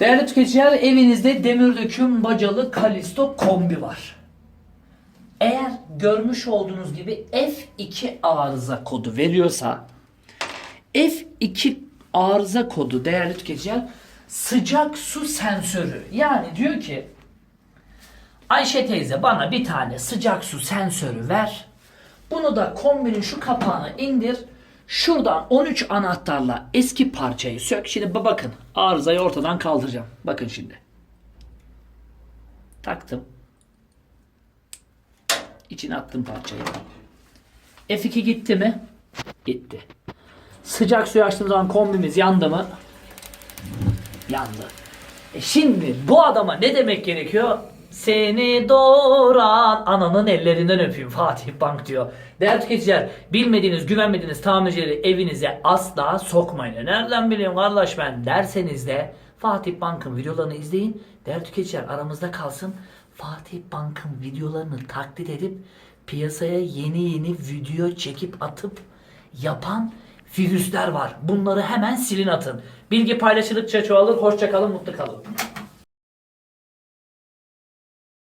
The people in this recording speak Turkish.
Değerli tüketiciler evinizde demir döküm bacalı Kalisto kombi var. Eğer görmüş olduğunuz gibi F2 arıza kodu veriyorsa F2 arıza kodu değerli tüketiciler sıcak su sensörü. Yani diyor ki Ayşe teyze bana bir tane sıcak su sensörü ver. Bunu da kombinin şu kapağını indir. Şuradan 13 anahtarla eski parçayı sök. Şimdi ba- bakın arızayı ortadan kaldıracağım. Bakın şimdi. Taktım. İçine attım parçayı. F2 gitti mi? Gitti. Sıcak suyu açtığım zaman kombimiz yandı mı? Yandı. E şimdi bu adama ne demek gerekiyor? Seni doğuran ananın ellerinden öpeyim Fatih Bank diyor. Değerli tüketiciler bilmediğiniz güvenmediğiniz tamircileri evinize asla sokmayın. Nereden bileyim kardeş ben derseniz de Fatih Bank'ın videolarını izleyin. Değerli tüketiciler aramızda kalsın. Fatih Bank'ın videolarını taklit edip piyasaya yeni yeni video çekip atıp yapan virüsler var. Bunları hemen silin atın. Bilgi paylaşıldıkça çoğalır. Hoşça kalın, mutlu kalın.